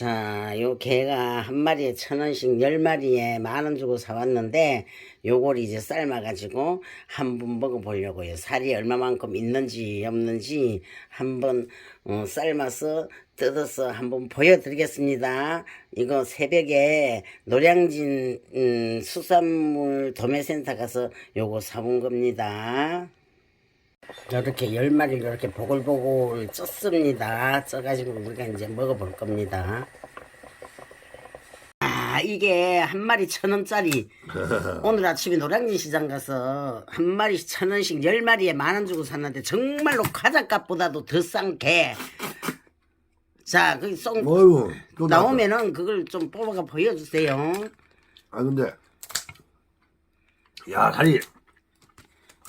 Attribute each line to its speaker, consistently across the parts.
Speaker 1: 자, 요 개가 한 마리에 천 원씩 열 마리에 만 원 주고 사왔는데 요걸 이제 삶아가지고 한번 먹어보려고요. 살이 얼마만큼 있는지 없는지 한번 어, 삶아서 뜯어서 한번 보여드리겠습니다. 이거 새벽에 노량진 음, 수산물 도매센터 가서 요거 사온 겁니다. 이렇게 열 마리를 이렇게 보글보글 쪘습니다. 쪄가지고 우리가 이제 먹어볼 겁니다. 아 이게 한 마리 천 원짜리. 오늘 아침에 노량진 시장 가서 한 마리 천 원씩 열 마리에 만 원 주고 샀는데 정말로 과자값보다도 더 싼 게. 자, 거기 쏙
Speaker 2: 어이구 또 나왔다.
Speaker 1: 나오면은 그걸 좀 뽑아가 보여주세요.
Speaker 2: 아 근데 야 다리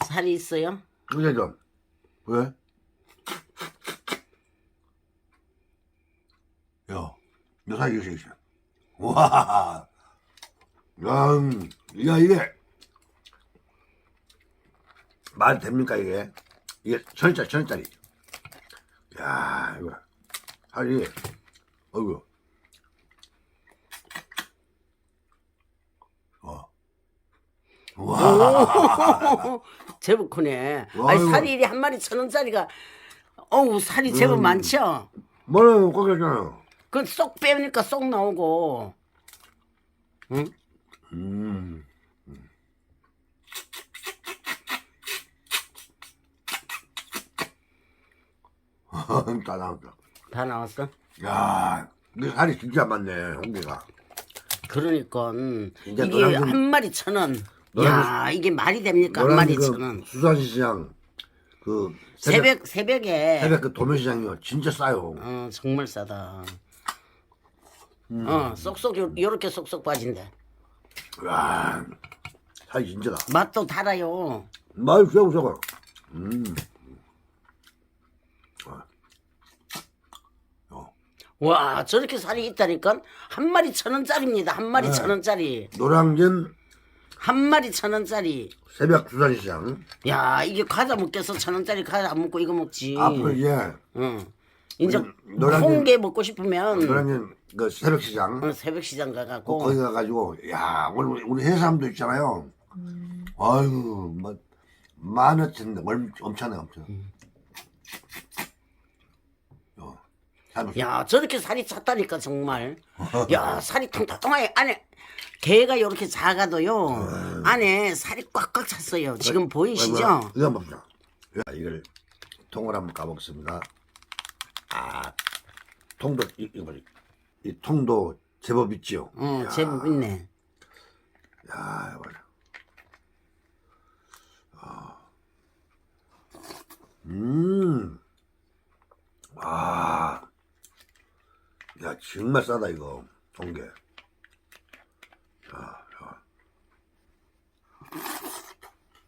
Speaker 1: 살이 있어요?
Speaker 2: 그게 좀 왜? 야, 있어 있어. 와, 야, 음, 야 이게 말 됩니까 이게? 이게 천짜리 천짜리. 야 이거 살이 어이구. 어. 와.
Speaker 1: 제법 크네.
Speaker 2: 와,
Speaker 1: 아니
Speaker 2: 이거.
Speaker 1: 살이 이리 한 마리 천 원짜리가 어우 살이 제법
Speaker 2: 음.
Speaker 1: 많죠.
Speaker 2: 뭐는 꺾였잖아요.
Speaker 1: 그쏙 빼니까 쏙 나오고. 응?
Speaker 2: 음. 다 나왔다.
Speaker 1: 다 나왔어.
Speaker 2: 야, 이 살이 진짜 많네, 홍기가.
Speaker 1: 그러니까 음, 이게 한 마리 천 원. 야 이게 말이 됩니까? 한 마리 천 원.
Speaker 2: 그 수산시장 그 새벽,
Speaker 1: 새벽 새벽에
Speaker 2: 새벽 그 도매시장이요, 진짜 싸요.
Speaker 1: 어 정말 싸다.
Speaker 2: 음.
Speaker 1: 어 쏙쏙 요- 요렇게 쏙쏙 빠진대.
Speaker 2: 와, 살이 진짜다.
Speaker 1: 맛도 달아요.
Speaker 2: 세고 세고. 음.
Speaker 1: 와 저렇게 살이 있다니까 한 마리 천 원짜리입니다. 한 마리
Speaker 2: 네.
Speaker 1: 천 원짜리.
Speaker 2: 노량진
Speaker 1: 한 마리 천 원짜리.
Speaker 2: 새벽 수산시장.
Speaker 1: 야 이게 과자 먹겠어 천 원짜리 과자 안 먹고 이거 먹지.
Speaker 2: 앞으로 이제
Speaker 1: 응. 이제
Speaker 2: 음, 노량진-
Speaker 1: 홍게 먹고 싶으면
Speaker 2: 노량진 그 새벽 시장.
Speaker 1: 어, 새벽 시장 가갖고
Speaker 2: 거기 가가지고 야 오늘 우리 해삼도 있잖아요. 아이고 뭐 만원치인데 엄청나 엄청. 어,
Speaker 1: 잘야 저렇게 살이 찼다니까 정말. 야 살이 통통하게 안에 개가 이렇게 작아도요 안에 살이 꽉꽉 찼어요. 지금 보이시죠?
Speaker 2: 뭐, 이거 한번 봅시다. 야, 이걸 통을 한번 까먹습니다. 아 통도 이, 이거 이 통도 제법 있지요.
Speaker 1: 어 제법 있네.
Speaker 2: 야 이거 봐라. 아. 음. 아. 야, 정말 싸다, 이거. 통게. 자, 자.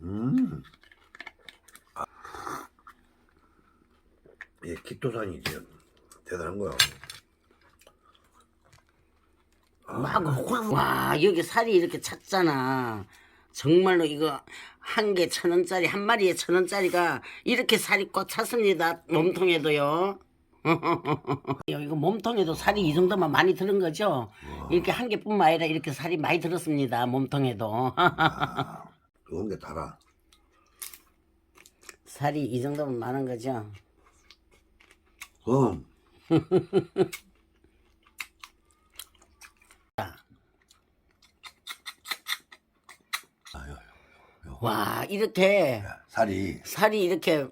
Speaker 2: 음. 아. 이 키토산이 이제 대단한 거야.
Speaker 1: 막와 여기 살이 이렇게 찼잖아. 정말로 이거 한 개 천 원짜리 한 마리에 천 원짜리가 이렇게 살이 꽉 찼습니다. 몸통에도요. 이거 몸통에도 살이 이 정도만 많이 들은 거죠. 이렇게 한 개뿐만 아니라 이렇게 살이 많이 들었습니다. 몸통에도
Speaker 2: 좋은 게 달아.
Speaker 1: 살이 이 정도면 많은 거죠.
Speaker 2: 그럼.
Speaker 1: 와 이렇게
Speaker 2: 살이.
Speaker 1: 살이 이렇게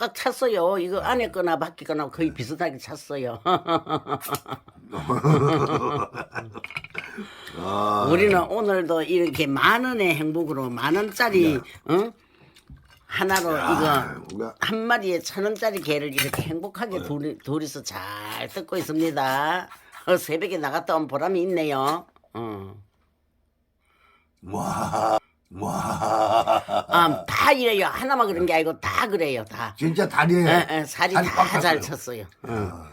Speaker 1: 꽉 찼어요. 이거 안에 거나 밖에 거나 거의 비슷하게 찼어요.
Speaker 2: 아,
Speaker 1: 우리는 오늘도 이렇게 만 원의 행복으로 만 원짜리 어? 하나로 이거
Speaker 2: 뭔가
Speaker 1: 한 마리에 천 원짜리 개를 이렇게 행복하게 둘이, 둘이서 잘 뜯고 있습니다. 어, 새벽에 나갔다 온 보람이 있네요. 어.
Speaker 2: 와, 와.
Speaker 1: 아, 다 이래요. 하나만 그런 게 아니고 다 그래요. 다.
Speaker 2: 진짜 다리에
Speaker 1: 에, 에, 살이
Speaker 2: 살이
Speaker 1: 꽉다잘
Speaker 2: 찼어요.
Speaker 1: 찼어요. 어.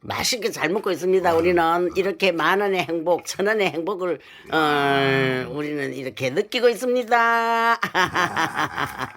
Speaker 1: 맛있게 잘 먹고 있습니다. 우리는 이렇게 만 원의 행복, 천 원의 행복을 어, 우리는 이렇게 느끼고 있습니다.